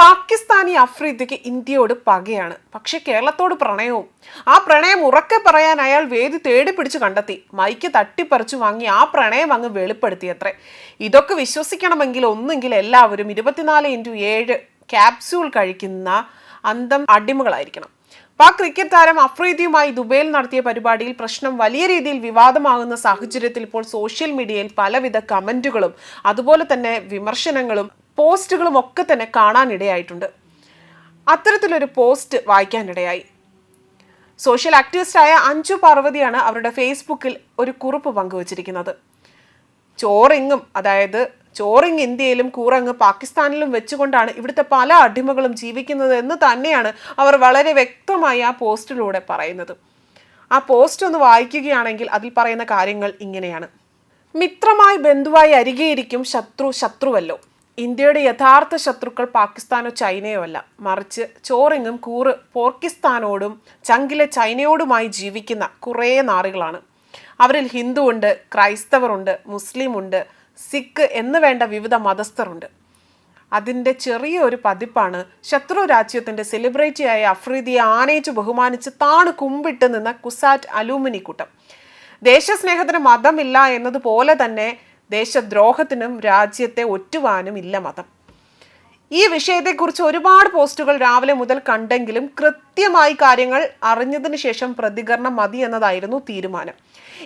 പാകിസ്ഥാനി അഫ്രീദിക്ക് ഇന്ത്യയോട് പകയാണ്. പക്ഷെ കേരളത്തോട് പ്രണയവും. ആ പ്രണയം ഉറക്കെ പറയാൻ അയാൾ വേദി തേടി പിടിച്ച് കണ്ടെത്തി. മൈക്ക് തട്ടിപ്പറിച്ചു വാങ്ങി ആ പ്രണയം അങ്ങ് വെളിപ്പെടുത്തിയത്രേ. ഇതൊക്കെ വിശ്വസിക്കണമെങ്കിൽ ഒന്നെങ്കിൽ എല്ലാവരും ഇരുപത്തിനാല് ഇന്റു ഏഴ് ക്യാപ്സ്യൂൾ കഴിക്കുന്ന അന്തം അടിമകളായിരിക്കണം. പാക് ക്രിക്കറ്റ് താരം അഫ്രീദിയുമായി ദുബൈയിൽ നടത്തിയ പരിപാടിയിൽ പ്രശ്നം വലിയ രീതിയിൽ വിവാദമാകുന്ന സാഹചര്യത്തിൽ ഇപ്പോൾ സോഷ്യൽ മീഡിയയിൽ പലവിധ കമന്റുകളും അതുപോലെ തന്നെ വിമർശനങ്ങളും പോസ്റ്റുകളും ഒക്കെ തന്നെ കാണാനിടയായിട്ടുണ്ട്. അത്തരത്തിലൊരു പോസ്റ്റ് വായിക്കാനിടയായി. സോഷ്യൽ ആക്ടിവിസ്റ്റായ അഞ്ചു പാർവതിയാണ് അവരുടെ ഫേസ്ബുക്കിൽ ഒരു കുറിപ്പ് പങ്കുവച്ചിരിക്കുന്നത്. ചോറിങ്ങും അതായത് ചോറിങ് ഇന്ത്യയിലും കൂറങ്ങ് പാകിസ്ഥാനിലും വെച്ചുകൊണ്ടാണ് ഇവിടുത്തെ പല അടിമകളും ജീവിക്കുന്നത് എന്ന് തന്നെയാണ് അവർ വളരെ വ്യക്തമായി ആ പോസ്റ്റിലൂടെ പറയുന്നത്. ആ പോസ്റ്റ് ഒന്ന് വായിക്കുകയാണെങ്കിൽ അതിൽ പറയുന്ന കാര്യങ്ങൾ ഇങ്ങനെയാണ്. മിത്രമായി ബന്ധുവായി അരികെയിരിക്കും ശത്രു ശത്രുവല്ലോ. ഇന്ത്യയുടെ യഥാർത്ഥ ശത്രുക്കൾ പാകിസ്ഥാനോ ചൈനയോ അല്ല. മറിച്ച് ചോറിങ്ങും കൂറ് പോർക്കിസ്ഥാനോടും ചങ്കിലെ ചൈനയോടുമായി ജീവിക്കുന്ന കുറേ നാറുകളാണ്. അവരിൽ ഹിന്ദു ഹിന്ദുവുണ്ട് ക്രൈസ്തവരുണ്ട് മുസ്ലിമുണ്ട് സിഖ് എന്ന് വേണ്ട വിവിധ മതസ്ഥരുണ്ട്. അതിന്റെ ചെറിയ ഒരു പതിപ്പാണ് ശത്രു രാജ്യത്തിന്റെ സെലിബ്രിറ്റിയായ അഫ്രീദിയെ ആനയിച്ച് ബഹുമാനിച്ച് താണ് കുമ്പിട്ട് നിന്ന കുസാറ്റ് അലൂമിനി കൂട്ടം ദേശസ്നേഹത്തിന് മതമില്ല എന്നതുപോലെ തന്നെ ദേശദ്രോഹത്തിനും രാജ്യത്തെ ഒറ്റുവാനും ഇല്ല മതം. ഈ വിഷയത്തെക്കുറിച്ച് ഒരുപാട് പോസ്റ്റുകൾ രാവിലെ മുതൽ കണ്ടെങ്കിലും കൃത്യമായി കാര്യങ്ങൾ അറിഞ്ഞതിന് ശേഷം പ്രതികരണം മതി എന്നതായിരുന്നു തീരുമാനം.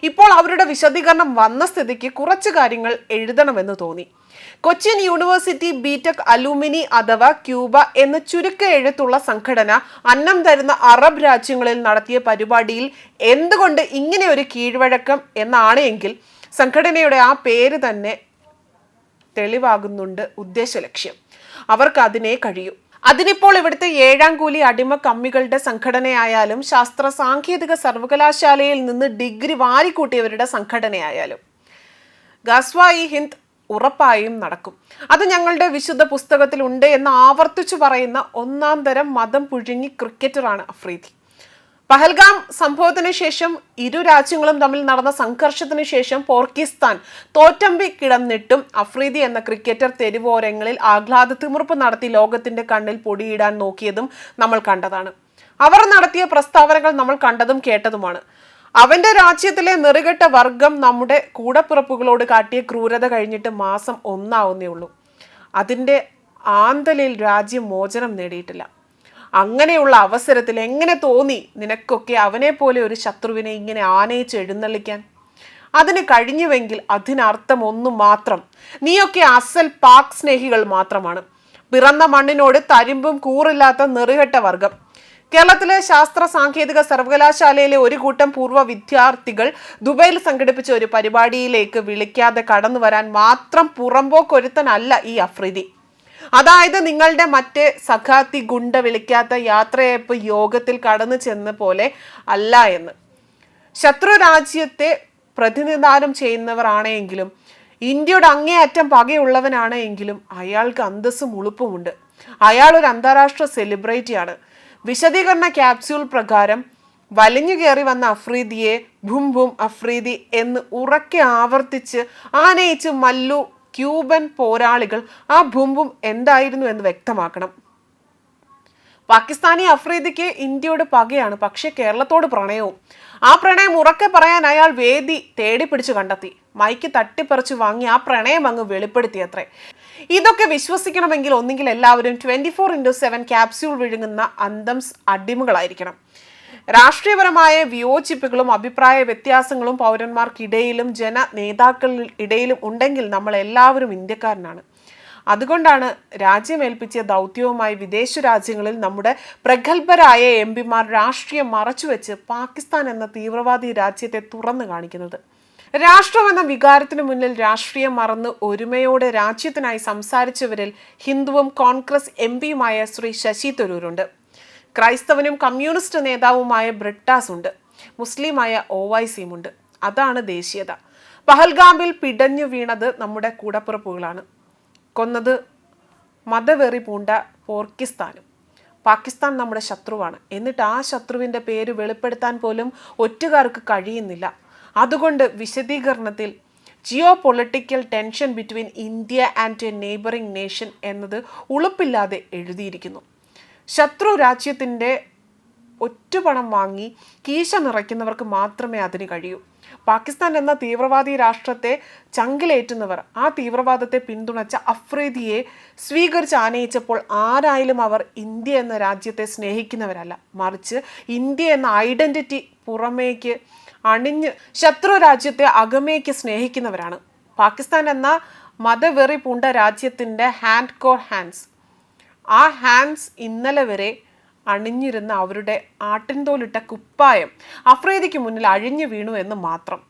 ഇപ്പോൾ അവരുടെ വിശദീകരണം വന്ന സ്ഥിതിക്ക് കുറച്ച് കാര്യങ്ങൾ എഴുതണമെന്ന് തോന്നി. കൊച്ചിൻ യൂണിവേഴ്സിറ്റി ബിടെക് അലൂമിനി അഥവാ ക്യൂബ എന്ന ചുരുക്ക എഴുത്തുള്ള സംഘടന അന്നം തരുന്ന അറബ് രാജ്യങ്ങളിൽ നടത്തിയ പരിപാടിയിൽ എന്തുകൊണ്ട് ഇങ്ങനെ ഒരു കീഴ്വഴക്കം എന്നാണ് എങ്കിൽ സംഘടനയുടെ ആ പേര് തന്നെ തെളിവാകുന്നുണ്ട് ഉദ്ദേശലക്ഷ്യം അവർക്ക് അതിനെ കഴിയൂ. അതിനിപ്പോൾ ഇവിടുത്തെ ഏഴാം കൂലി അടിമ കമ്മികളുടെ സംഘടനയായാലും ശാസ്ത്ര സാങ്കേതിക സർവകലാശാലയിൽ നിന്ന് ഡിഗ്രി വാരിക്കൂട്ടിയവരുടെ സംഘടനയായാലും ഗസ്വായി ഹിന്ദ് ഉറപ്പായും നടക്കും. അത് ഞങ്ങളുടെ വിശുദ്ധ പുസ്തകത്തിലുണ്ട് എന്ന് ആവർത്തിച്ചു പറയുന്ന ഒന്നാം തരം മതം പുഴുങ്ങി ക്രിക്കറ്ററാണ് അഫ്രീദി. പഹൽഗാം സംഭവത്തിന് ശേഷം ഇരു രാജ്യങ്ങളും തമ്മിൽ നടന്ന സംഘർഷത്തിന് ശേഷം പോർക്കിസ്ഥാൻ തോറ്റമ്പി കിടന്നിട്ടും അഫ്രീദി എന്ന ക്രിക്കറ്റർ തെരുവോരങ്ങളിൽ ആഹ്ലാദ തിമിർപ്പ് നടത്തി ലോകത്തിന്റെ കണ്ണിൽ പൊടിയിടാൻ നോക്കിയതും നമ്മൾ കണ്ടതാണ്. അവർ നടത്തിയ പ്രസ്താവനകൾ നമ്മൾ കണ്ടതും കേട്ടതുമാണ്. അവന്റെ രാജ്യത്തിലെ നെറുകെട്ട വർഗം നമ്മുടെ കൂടപ്പിറപ്പുകളോട് കാട്ടിയ ക്രൂരത കഴിഞ്ഞിട്ട് മാസം ഒന്നാവുന്നേ ഉള്ളൂ. അതിന്റെ ആന്തലിൽ രാജ്യം മോചനം നേടിയിട്ടില്ല. അങ്ങനെയുള്ള അവസരത്തിൽ എങ്ങനെ തോന്നി നിനക്കൊക്കെ അവനെ പോലെ ഒരു ശത്രുവിനെ ഇങ്ങനെ ആനയിച്ച് എഴുന്നള്ളിക്കാൻ? അതിന് കഴിഞ്ഞുവെങ്കിൽ അതിനർത്ഥം ഒന്നു മാത്രം. നീയൊക്കെ അസൽ പാക് സ്നേഹികൾ മാത്രമാണ്. പിറന്ന മണ്ണിനോട് തരിമ്പും കൂറില്ലാത്ത നെറുകെട്ട വർഗം. കേരളത്തിലെ ശാസ്ത്ര സാങ്കേതിക സർവകലാശാലയിലെ ഒരു കൂട്ടം പൂർവ വിദ്യാർത്ഥികൾ ദുബൈയിൽ സംഘടിപ്പിച്ച ഒരു പരിപാടിയിലേക്ക് വിളിക്കാതെ കടന്നു വരാൻ മാത്രം പുറമ്പോക്കൊരുത്തനല്ല ഈ അഫ്രീദി. അതായത് നിങ്ങളുടെ മറ്റേ സഖാത്തി ഗുണ്ട വിളിക്കാത്ത യാത്രയപ്പ് യോഗത്തിൽ കടന്നു ചെന്ന പോലെ അല്ല എന്ന്. ശത്രു രാജ്യത്തെ പ്രതിനിധാനം ചെയ്യുന്നവരാണെങ്കിലും ഇന്ത്യയുടെ അങ്ങേയറ്റം പകയുള്ളവനാണ് എങ്കിലും അയാൾക്ക് അന്തസ്സും ഉളുപ്പുമുണ്ട്. അയാൾ ഒരു അന്താരാഷ്ട്ര സെലിബ്രിറ്റിയാണ്. വിശദീകരണ ക്യാപ്സ്യൂൾ പ്രകാരം വലിഞ്ഞു കയറി വന്ന അഫ്രീദിയെ ഭും ഭും അഫ്രീദി എന്ന് ഉറക്കെ ആവർത്തിച്ച് ആനയിച്ച് മല്ലു ക്യൂബൻ പോരാളികൾ ആ ഭൂമ്പും എന്തായിരുന്നു എന്ന് വ്യക്തമാക്കണം. പാകിസ്ഥാനി അഫ്രീദിക്ക് ഇന്ത്യയോട് പകയാണ് പക്ഷേ കേരളത്തോട് പ്രണയവും. ആ പ്രണയം ഉറക്കെ പറയാൻ അയാൾ വേദി തേടി പിടിച്ചു കണ്ടെത്തി. മൈക്ക് തട്ടിപ്പറിച്ചു വാങ്ങി ആ പ്രണയം അങ്ങ് വെളിപ്പെടുത്തിയത്രേ. ഇതൊക്കെ വിശ്വസിക്കണമെങ്കിൽ ഒന്നുകിൽ എല്ലാവരും twenty four into seven capsule വിഴുങ്ങുന്ന അന്തംസ് അടിമകളായിരിക്കണം. രാഷ്ട്രീയപരമായ വിയോജിപ്പുകളും അഭിപ്രായ വ്യത്യാസങ്ങളും പൗരന്മാർക്കിടയിലും ജന നേതാക്കളിൽ ഇടയിലും ഉണ്ടെങ്കിൽ നമ്മൾ എല്ലാവരും ഇന്ത്യക്കാരനാണ്. അതുകൊണ്ടാണ് രാജ്യമേൽപ്പിച്ച ദൗത്യവുമായി വിദേശ രാജ്യങ്ങളിൽ നമ്മുടെ പ്രഗത്ഭരായ എം പിമാർ രാഷ്ട്രീയം മറച്ചുവെച്ച് പാകിസ്ഥാൻ എന്ന തീവ്രവാദി രാജ്യത്തെ തുറന്നു കാണിക്കുന്നത്. രാഷ്ട്രം എന്ന വികാരത്തിന് മുന്നിൽ രാഷ്ട്രീയം മറന്ന് ഒരുമയോടെ രാജ്യത്തിനായി സംസാരിച്ചവരിൽ ഹിന്ദുവും കോൺഗ്രസ് എം പിയുമായ ശ്രീ ശശി തരൂരുണ്ട്. ക്രൈസ്തവനും കമ്മ്യൂണിസ്റ്റ് നേതാവുമായ ബ്രിട്ടാസ് ഉണ്ട്. മുസ്ലിമായ ഒ വൈ സിയുമുണ്ട് അതാണ് ദേശീയത. പഹൽഗാമ്പിൽ പിടഞ്ഞു വീണത് നമ്മുടെ കൂടപ്പിറപ്പുകളാണ്. കൊന്നത് മതവെറി പൂണ്ട പോർക്കിസ്ഥാനും. പാകിസ്ഥാൻ നമ്മുടെ ശത്രുവാണ്. എന്നിട്ട് ആ ശത്രുവിന്റെ പേര് വെളിപ്പെടുത്താൻ പോലും ഒറ്റുകാർക്ക് കഴിയുന്നില്ല. അതുകൊണ്ട് വിശദീകരണത്തിൽ geo political tension between India and a neighbouring nation എന്നത് ഉളുപ്പില്ലാതെ എഴുതിയിരിക്കുന്നു. ശത്രു രാജ്യത്തിന്റെ ഒറ്റ പണം വാങ്ങി കീശ നിറയ്ക്കുന്നവർക്ക് മാത്രമേ അതിന് കഴിയൂ. പാകിസ്ഥാൻ എന്ന തീവ്രവാദി രാഷ്ട്രത്തെ ചങ്കിലേറ്റുന്നവർ ആ തീവ്രവാദത്തെ പിന്തുണച്ച അഫ്രീദിയെ സ്വീകരിച്ച് ആനയിച്ചപ്പോൾ ആരായാലും അവർ ഇന്ത്യ എന്ന രാജ്യത്തെ സ്നേഹിക്കുന്നവരല്ല. മറിച്ച് ഇന്ത്യ എന്ന ഐഡന്റിറ്റി പുറമേക്ക് അണിഞ്ഞ് ശത്രു രാജ്യത്തെ അകമേക്ക് സ്നേഹിക്കുന്നവരാണ്. പാകിസ്ഥാൻ എന്ന മതവെറി പൂണ്ട രാജ്യത്തിന്റെ ഹാൻഡ് കോർ ഹാൻഡ്സ് ആ ഹാൻഡ്സ് ഇന്നലെ വരെ അണിഞ്ഞിരുന്ന അവരുടെ ആട്ടിൻതോലിട്ട കുപ്പായം അഫ്രീദിക്ക് മുന്നിൽ അഴിഞ്ഞു വീണു എന്ന് മാത്രം.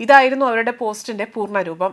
ഇതായിരുന്നു അവരുടെ പോസ്റ്റിന്റെ പൂർണരൂപം